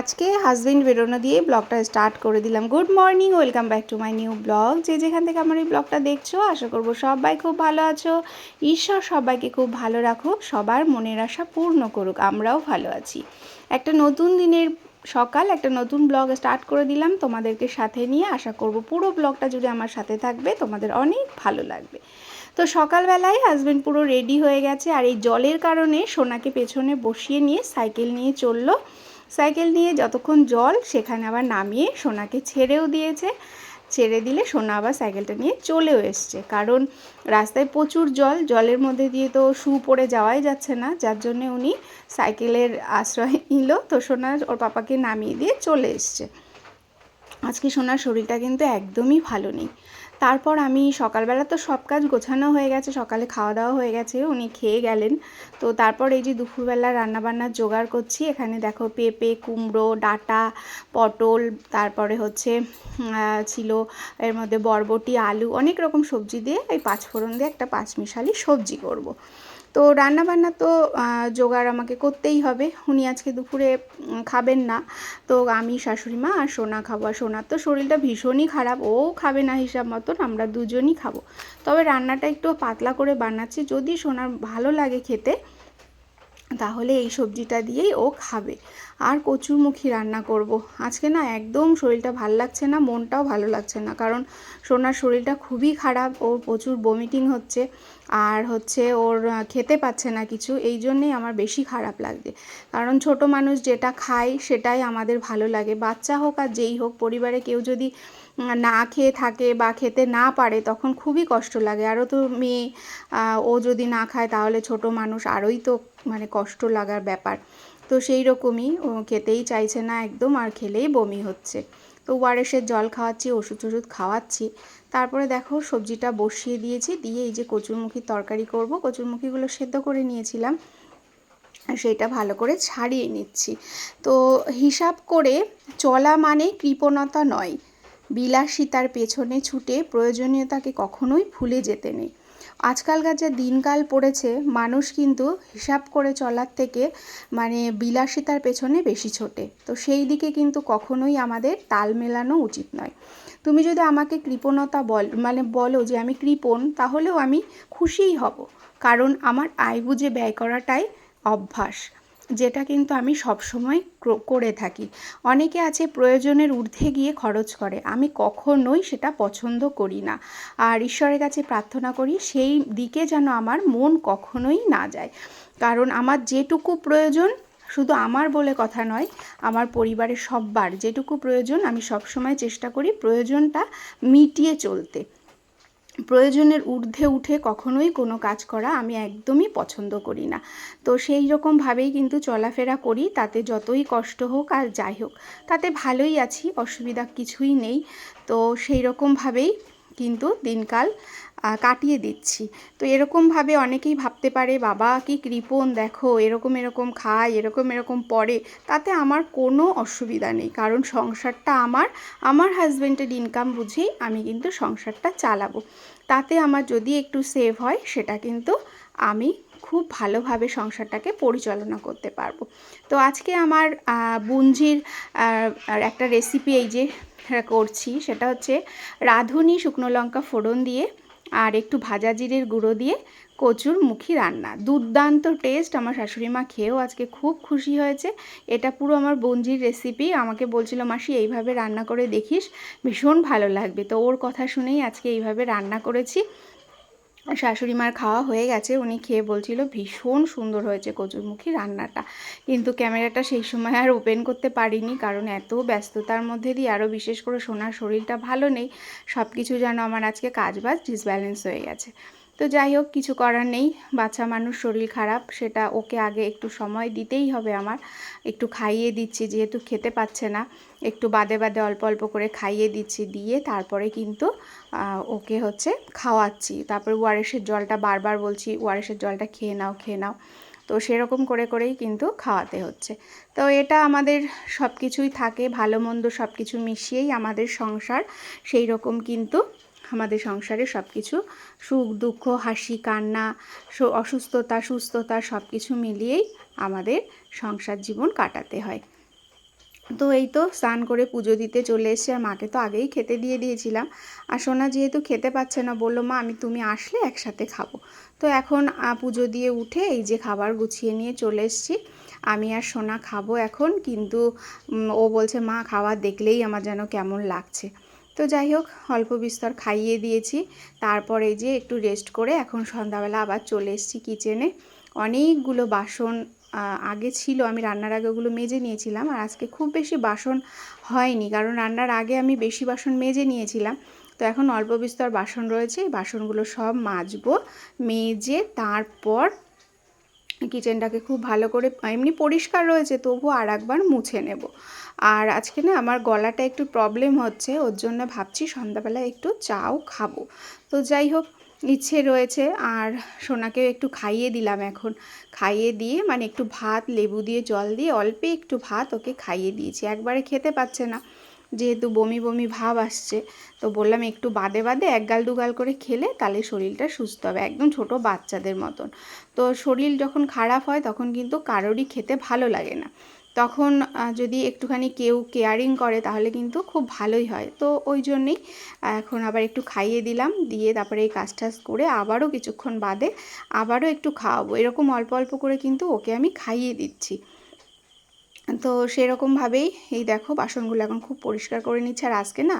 আজকে হাজবেন্ড বেরোনো দিয়ে ব্লগটা স্টার্ট করে দিলাম। Good morning welcome back to my new blog যে যেখান থেকে আমার এই ব্লগটা দেখছ, আশা করব সবাই খুব ভালো আছো। ঈশ্বর সবাইকে খুব ভালো রাখুক, সবার মনের আশা পূর্ণ করুক, আমরাও ভালো আছি। একটা নতুন দিনের সকাল, একটা নতুন ব্লগ স্টার্ট করে দিলাম তোমাদেরকে সাথে নিয়ে। আশা করব পুরো ব্লগটা জুড়ে আমার সাথে থাকবে, তোমাদের অনেক ভালো লাগবে। তো সকালবেলায় হাজব্যান্ড পুরো রেডি হয়ে গেছে, আর এই জলের কারণে সোনাকে পেছনে বসিয়ে নিয়ে সাইকেল নিয়ে চলল। সাইকেল নিয়ে যতক্ষণ জল, সেখানে আবার নামিয়ে সোনাকে ছেড়েও দিয়েছে। ছেড়ে দিলে সোনা আবার সাইকেলটা নিয়ে চলেও এসছে। কারণ রাস্তায় প্রচুর জল, জলের মধ্যে দিয়ে তো শু পড়ে যাওয়াই যাচ্ছে না। যার জন্যে উনি সাইকেলের আশ্রয় নিল, তো সোনা ওর পাপাকে নামিয়ে দিয়ে চলে এসছে। আজকে সোনার শরীরটা কিন্তু একদমই ভালো নেই। তারপর আমি সকালবেলা তো সব কাজ গোছানো হয়ে গেছে, সকালে খাওয়া দাওয়া হয়ে গেছে, উনি খেয়ে গেলেন তো তারপর এই যে দুপুরবেলা রান্নাবান্নার জোগাড় করছি, এখানে দেখো পেঁপে, কুমড়ো, ডাটা, পটল, তারপরে হচ্ছে ছিল এর মধ্যে বরবটি, আলু, অনেক রকম সবজি দিয়ে এই পাঁচফোড়ন দিয়ে একটা পাঁচমিশালি সবজি করব। তো রান্নাবান্না তো জোগাড় আমাকে করতেই হবে। উনি আজকে দুপুরে খাবেন না। তো আমি, শাশুড়ি মা আর সোনা খাব। আর সোনার তো শরীরটা ভীষণই খারাপ। ও খাবে না হিসাব মতন, আমরা দুজনই খাব। তবে রান্নাটা একটু পাতলা করে বানাচ্ছি। যদি সোনার ভালো লাগে খেতে তাহলে এই সবজিটা দিয়েই ও খাবে। আর কচুরমুখী রান্না করব। আজকে না একদম শরীরটা ভালো লাগছে না, মনটাও ভালো লাগছে না। কারণ সোনার শরীরটা খুবই খারাপ, ওর প্রচুর বমিটিং হচ্ছে আর হচ্ছে ওর খেতে পাচ্ছে না কিছু। এই জন্যেই আমার বেশি খারাপ লাগছে কারণ ছোট মানুষ যেটা খায় সেটাই আমাদের ভালো লাগে। বাচ্চা হোক আর যেই হোক, পরিবারে কেউ যদি না খেয়ে থাকে বা খেতে না পারে, তখন খুবই কষ্ট লাগে। আরও তো মেয়ে ও যদি না খায় তাহলে ছোট মানুষ আরোই তো মানে কষ্ট লাগার ব্যাপার। তো সেই রকমই ও খেতেই চাইছে না একদম, আর খেলেই বমি হচ্ছে। তো ওয়ারেসের জল খাওয়াচ্ছি, ওষুধ টষুধ খাওয়াচ্ছি। তারপরে দেখো সবজিটা বসিয়ে দিয়েছি, দিয়ে এই যে কচুরমুখির তরকারি করব। কচুরমুখিগুলো সেদ্ধ করে নিয়েছিলাম সেটা ভালো করে ছাড়িয়ে নিচ্ছি। তো হিসাব করে চলা মানে কৃপণতা নয়। বিলাসিতার পেছনে ছুটে প্রয়োজনীয়তাকে কখনোই ভুলে যেতে নেই। আজকালকার যে দিনকাল পড়েছে, মানুষ কিন্তু হিসাব করে চলার থেকে মানে বিলাসিতার পেছনে বেশি ছোটে। তো সেই দিকে কিন্তু কখনোই আমাদের তাল মেলানো উচিত নয়। তুমি যদি আমাকে কৃপণতা বল মানে বলো যে আমি কৃপণ, তাহলেও আমি খুশিই হব। কারণ আমার আয় বুঝে ব্যয় করাটাই অভ্যাস। যেটা কিন্তু আমি সবসময় করে থাকি। অনেকে আছে প্রয়োজনের ঊর্ধ্বে গিয়ে খরচ করে। আমি কখনোই সেটা পছন্দ করি না। আর ঈশ্বরের কাছে প্রার্থনা করি সেই দিকে যেন আমার মন কখনোই না যায়। কারণ আমার যেটুকু প্রয়োজন, শুধু আমার বলে কথা নয়, আমার পরিবারের সববার যেটুকু প্রয়োজন, আমি সবসময় চেষ্টা করি প্রয়োজনটা মিটিয়ে চলতে। প্রয়োজনের ঊর্ধ্বে উঠে কখনোই কোনো কাজ করা আমি একদমই পছন্দ করি না। তো সেই রকমভাবেই কিন্তু চলাফেরা করি, তাতে যতই কষ্ট হোক আর যাই হোক, তাতে ভালোই আছি, অসুবিধা কিছুই নেই। তো সেই রকমভাবেই কিন্তু দিনকাল কাটিয়ে দিচ্ছি। তো এরকমভাবে অনেকেই ভাবতে পারে, বাবা, কি কৃপণ, দেখো, এরকম এরকম খায়, এরকম এরকম পড়ে। তাতে আমার কোনো অসুবিধা নেই, কারণ সংসারটা আমার আমার হাজব্যান্ডের ইনকাম বুঝেই আমি কিন্তু সংসারটা চালাবো। তাতে আমার যদি একটু সেভ হয়, সেটা কিন্তু আমি খুব ভালোভাবে সংসারটাকে পরিচালনা করতে পারব। তো আজকে আমার বুঞ্জির একটা রেসিপি এই যে, করছি, সেটা হচ্ছে রাঁধুনি শুকনো লঙ্কা ফোড়ন দিয়ে আর একটু ভাজা জিরের গুঁড়ো দিয়ে কচুর মুখী রান্না। দুর্দান্ত টেস্ট আমার শাশুড়ি মা খেয়েও আজকে খুব খুশি হয়েছে। এটা পুরো আমার বঞ্জির রেসিপি আমাকে বলছিল, মাসি, এইভাবে রান্না করে দেখিস, ভীষণ ভালো লাগবে। তো ওর কথা শুনেই আজকে এইভাবে রান্না করেছি। শাশুড়ি মার খাওয়া হয়ে গেছে। উনি খেয়ে বলছিল, ভীষণ সুন্দর হয়েছে কচুরমুখী রান্নাটা। কিন্তু ক্যামেরাটা সেই সময় আর ওপেন করতে পারিনি কারণ এত ব্যস্ততার মধ্যে দিয়ে আরও বিশেষ করে সোনার শরীরটা ভালো নেই। সব কিছু যেন আমার আজকে কাজ বাজ ডিসব্যালেন্স হয়ে গেছে। তো যাই হোক, কিছু করার নেই। বাচ্চা মানুষ, শরীর খারাপ, সেটা ওকে আগে একটু সময় দিতেই হবে আমার। একটু খাইয়ে দিচ্ছি, যেহেতু খেতে পাচ্ছে না। একটু বাদে বাদে অল্প অল্প করে খাইয়ে দিচ্ছি, দিয়ে তারপরে কিন্তু ওকে হচ্ছে খাওয়াচ্ছি। তারপরে ওয়ারেসের জলটা বারবার বলছি, ওয়ারেসের জলটা খেয়ে নাও খেয়ে নাও। তো সেরকম করে, করেই কিন্তু খাওয়াতে হচ্ছে। তো এটা আমাদের সব কিছুই থাকে, ভালো মন্দ সব কিছু মিশিয়েই আমাদের সংসার সেই রকম কিন্তু আমাদের সংসারে সব কিছু সুখ, দুঃখ, হাসি, কান্না অসুস্থতা, সুস্থতা সব কিছু মিলিয়েই আমাদের সংসার জীবন কাটাতে হয়। তো এই তো স্নান করে পুজো দিতে চলে এসেছি আর মাকে তো আগেই খেতে দিয়ে দিয়েছিলাম। আর সোনা যেহেতু খেতে পাচ্ছে না, বলল, মা, আমি তুমি আসলে একসাথে খাব। তো এখন পুজো দিয়ে উঠে এই যে খাবার গুছিয়ে নিয়ে চলে এসেছি। আমি আর সোনা খাব এখন, কিন্তু ও বলছে, মা খাবার দেখলেই আমার যেন কেমন লাগছে। তো যাই হোক, অল্প বিস্তর খাইয়ে দিয়েছি। তারপরে যে একটু রেস্ট করে এখন সন্ধ্যাবেলা আবার চলে এসেছি কিচেনে অনেকগুলো বাসন আগে ছিল, আমি রান্নার আগে ওগুলো মেজে নিয়েছিলাম আর আজকে খুব বেশি বাসন হয়নি কারণ রান্নার আগে আমি বেশি বাসন মেজে নিয়েছিলাম। তো এখন অল্প বিস্তর বাসন রয়েছে বাসনগুলো সব মাজবো, মেজে তারপর কিচেনটাকে খুব ভালো করে এমনি পরিষ্কার রয়েছে তবুও আর একবার মুছে নেব। আর আজকে না আমার গলাটা একটু প্রবলেম হচ্ছে, ওর জন্য ভাবছি সন্ধ্যাবেলা একটু চাও খাব। তো যাই হোক, ইচ্ছে রয়েছে, আর সোনাকেও একটু খাইয়ে দিলাম এখন। খাইয়ে দিয়ে মানে একটু ভাত, লেবু দিয়ে জল দিয়ে অল্পে একটু ভাত ওকে খাইয়ে দিয়েছি। একবারে খেতে পাচ্ছে না। যেহেতু বমি বমি ভাব আসছে, তো বললাম একটু বাদে বাদে এক গাল দুগাল করে খেলে তাহলে শরীরটা সুস্থ হবে, একদম ছোট বাচ্চাদের মতন। তো শরীর যখন খারাপ হয় তখন কিন্তু কারোরই খেতে ভালো লাগে না। তখন যদি একটুখানি কেউ কেয়ারিং করে তাহলে কিন্তু খুব ভালোই হয়। তো ওই জন্যেই এখন আবার একটু খাইয়ে দিলাম, দিয়ে তারপরে এই কাজ টাজ করে আবারও কিছুক্ষণ বাদে আবারও একটু খাওয়াবো। এরকম অল্প অল্প করে কিন্তু ওকে আমি খাইয়ে দিচ্ছি। তো সেরকমভাবেই এই দেখো বাসনগুলো এখন খুব পরিষ্কার করে নিচ্ছে। আর আজকে না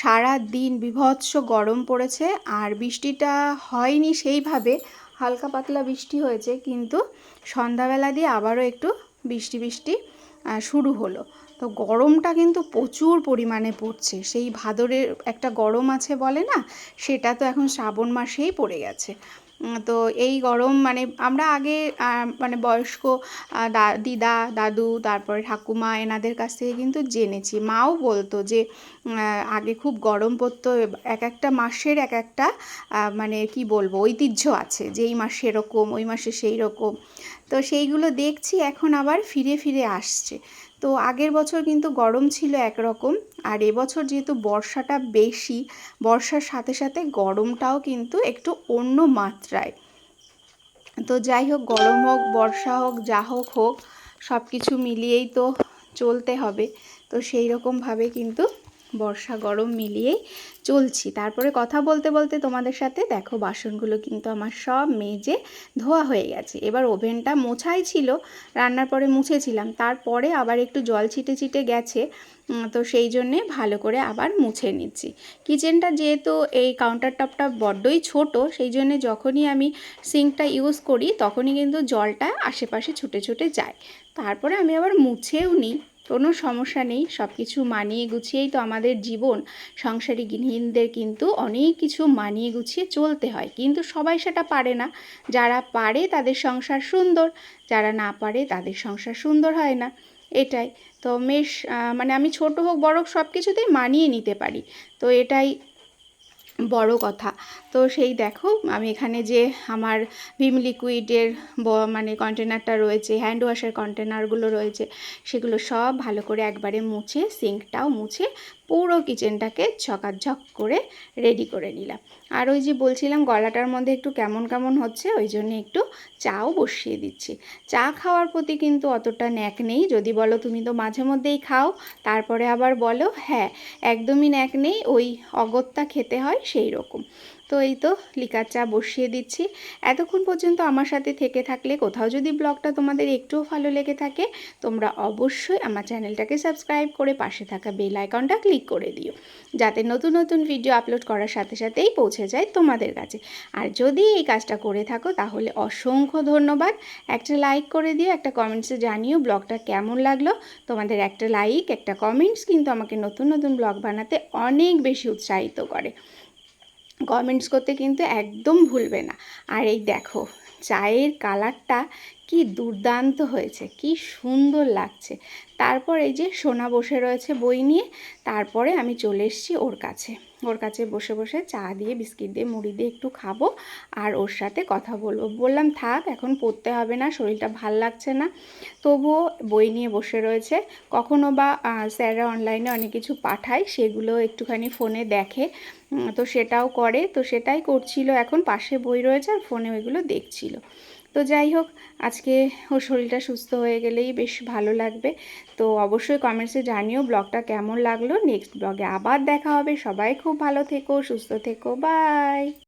সারা দিন বিভৎস গরম পড়েছে আর বৃষ্টিটা হয়নি সেইভাবে, হালকা পাতলা বৃষ্টি হয়েছে কিন্তু সন্ধ্যাবেলা দিয়ে আবারও একটু বৃষ্টি বৃষ্টি শুরু হলো। তো গরমটা কিন্তু প্রচুর পরিমাণে পড়ছে। সেই ভাদরের একটা গরম আছে বলে না, সেটা তো এখন শ্রাবণ মাসেই পড়ে গেছে। তো এই গরম মানে আমরা আগে মানে বয়স্ক দিদা, দাদু, তারপরে ঠাকুমা এনাদের কাছ থেকে কিন্তু জেনেছি। মাও বলতো যে আগে খুব গরম পড়তো, এক একটা মাসের এক একটা মানে কি বলব, ঐতিহ্য আছে যে এই মাসে এরকম ওই মাসে সেই রকম তো সেইগুলো দেখছি, এখন আবার ফিরে ফিরে আসছে। তো আগের বছর কিন্তু গরম ছিল একরকম, আর এবছর যেহেতু বর্ষাটা বেশি, বর্ষার সাথে সাথে গরমটাও কিন্তু একটু অন্য মাত্রায়। তো যাই হোক, গরম হোক, বর্ষা হোক, যা হোক হোক সব কিছু মিলিয়েই তো চলতে হবে। তো সেই রকমভাবে কিন্তু বর্ষা গরম মিলিয়েই চলছি। তারপরে কথা বলতে বলতে তোমাদের সাথে দেখো বাসনগুলো কিন্তু আমার সব মেজে ধোয়া হয়ে গেছে। এবার ওভেনটা মোছাই ছিল, রান্নার পরে মুছেছিলাম। তারপরে আবার একটু জল ছিটে ছিটে গেছে তো সেই জন্যে ভালো করে আবার মুছে নিচ্ছি। কিচেনটা যেহেতু এই কাউন্টার টপটা বড্ডই ছোট, সেই জন্যে যখনই আমি সিঙ্কটা ইউজ করি, তখনই কিন্তু জলটা আশেপাশে ছুটে ছুটে যায়। তারপরে আমি আবার মুছেও নিই কোনো সমস্যা নেই সব কিছু মানিয়ে গুছিয়েই তো আমাদের জীবন। সংসারী গৃহিণীদের কিন্তু অনেক কিছু মানিয়ে গুছিয়ে চলতে হয়। কিন্তু সবাই সেটা পারে না। যারা পারে তাদের সংসার সুন্দর, যারা না পারে তাদের সংসার সুন্দর হয় না। এটাই। তো মেশ মানে আমি ছোট হোক, বড় হোক সব কিছুতেই মানিয়ে নিতে পারি। তো এটাই বড় কথা। তো সেই দেখো, আমি এখানে যে আমার ভিম লিকুইডের ব মানে কন্টেনারটা রয়েছে, হ্যান্ড ওয়াশের কন্টেনারগুলো রয়েছে, সেগুলো সব ভালো করে একবারে মুছে, সিঙ্কটাও মুছে পুরো কিচেনটাকে ঝক করে রেডি করে নিলাম। আর ওই যে বলছিলাম গলাটার মধ্যে একটু কেমন কেমন হচ্ছে, ওই জন্য একটু চাও বসিয়ে দিচ্ছি। চা খাওয়ার প্রতি কিন্তু অতটা ন্যাক নেই, যদি বলো তুমি তো মাঝে মধ্যেই খাও, তারপরে আবার বলো হ্যাঁ একদমই ন্যাক নেই, ওই অগত্যা খেতে হয় সেই রকম। তো এই তো লিকার চা বসিয়ে দিচ্ছি। এতক্ষণ পর্যন্ত আমার সাথে থেকে থাকলে, কোথাও যদি ব্লগটা তোমাদের একটুও ভালো লেগে থাকে, তোমরা অবশ্যই আমার চ্যানেলটাকে সাবস্ক্রাইব করে পাশে থাকা বেল আইকনটা ক্লিক করে দিও। যাতে নতুন নতুন ভিডিও আপলোড করার সাথে সাথেই পৌঁছে যায় তোমাদের কাছে। আর যদি এই কাজটা করে থাকো, তাহলে অসংখ্য ধন্যবাদ। একটা লাইক করে দিও, একটা কমেন্টসে জানিও ব্লগটা কেমন লাগল। তোমাদের একটা লাইক একটা কমেন্টস কিন্তু আমাকে নতুন নতুন ব্লগ বানাতে অনেক বেশি উৎসাহিত করে। কমেন্টস করতে কিন্তু একদম ভুলবে না। আর এই দেখো, চায়ের কালারটা কি দুর্দান্ত হয়েছে, কি সুন্দর লাগছে। তারপর এই যে সোনা বসে রয়েছে বই নিয়ে, তারপরে আমি চলে এসেছি ওর কাছে। ওর কাছে বসে বসে চা দিয়ে, বিস্কিট দিয়ে, মুড়ি দিয়ে একটু খাব আর ওর সাথে কথা বলব। বললাম, থাক, এখন পড়তে হবে না, শরীরটা ভালো লাগছে না। তবুও বই নিয়ে বসে রয়েছে। কখনো বা স্যাররা অনলাইনে অনেক কিছু পাঠায়, সেগুলো একটুখানি ফোনে দেখে। তো সেটাও করে, তো সেটাই করছিল। এখন পাশে বই রয়েছে আর ফোনে ওইগুলো দেখছিল। তো যাই হোক, আজকে ওর শরীরটা সুস্থ হয়ে গেলেই বেশ ভালো লাগবে। তো অবশ্যই কমেন্টসে জানিও ব্লগটা কেমন লাগল। নেক্সট ব্লগে আবার দেখা হবে। সবাই খুব ভালো থেকো, সুস্থ থেকো। বাই